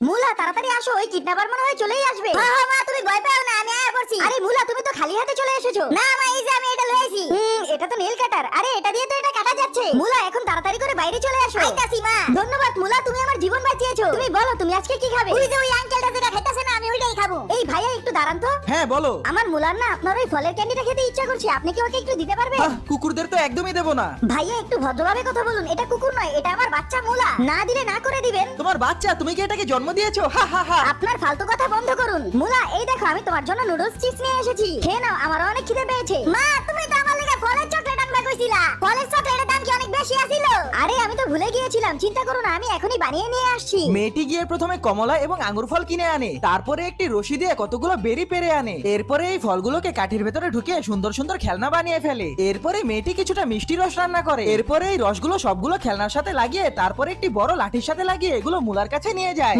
মুলা তাড়াতাড়ি আসো ওই কিডন্যাপার মনে হয় চলেই আসবে। হ্যাঁ হ্যাঁ মা তুমি ভয় পাও না আমি আয়া করছি আরে মুলা তুমি তো খালি হাতে চলে এসেছ। না মা এই যে আমি এটা লয়েছি হুম এটা তো নেল কাটার আরে এটা দিয়ে তো এটা কাটা যাচ্ছে। মুলা এখন তাড়াতাড়ি করে বাইরে চলে আসো। আইতাছি মা। ধন্যবাদ মুলা তুমি আমার জীবন বাঁচিয়েছো। তুমি বলো তুমি আজকে কি খাবে? ওই যে ওই আঙ্কেলটা যেটা খাইতাছে না দাঁড়ান তো। হ্যাঁ বলো। আমার মুলার না আপনার ওই ফলের ক্যান্ডিটা খেতে ইচ্ছা করছে। আপনি কি ওকে একটু দিতে পারবেন? কুকুরদের তো একদমই দেবো না। ভাইয়া একটু ভদ্রভাবে কথা বলুন। এটা কুকুর নয় এটা আমার বাচ্চা মুলা। না দিলে না করে দিবেন। তোমার বাচ্চা তুমি কি এটাকে জন্ম দিয়েছ? হা হা হা। আপনার ফালতু কথা বন্ধ করুন। মুলা এই দেখো আমি তোমার জন্য নুডলস চিপস নিয়ে এসেছি। খেয়ে নাও আমার অনেক তো ভুলে গিয়েছিলাম, চিন্তা করো না, আমি এখনই বানিয়ে নিয়ে আসছি। মেয়েটি গিয়ে প্রথমে কমলা এবং আঙ্গুর ফল কিনে আনে, তারপরে একটি রশি দিয়ে কতগুলো বেরি পেরে আনে, এরপরে এই ফলগুলোকে কাঠের ভেতরে ঢুকিয়ে সুন্দর সুন্দর খেলনা বানিয়ে ফেলে, এরপরে মেয়েটি কিছুটা মিষ্টি রস রান্না করে, এরপরে এই রসগুলো সবগুলো খেলনার সাথে লাগিয়ে তারপরে একটি বড় লাঠির সাথে লাগিয়ে এগুলো মুলার কাছে নিয়ে যায়।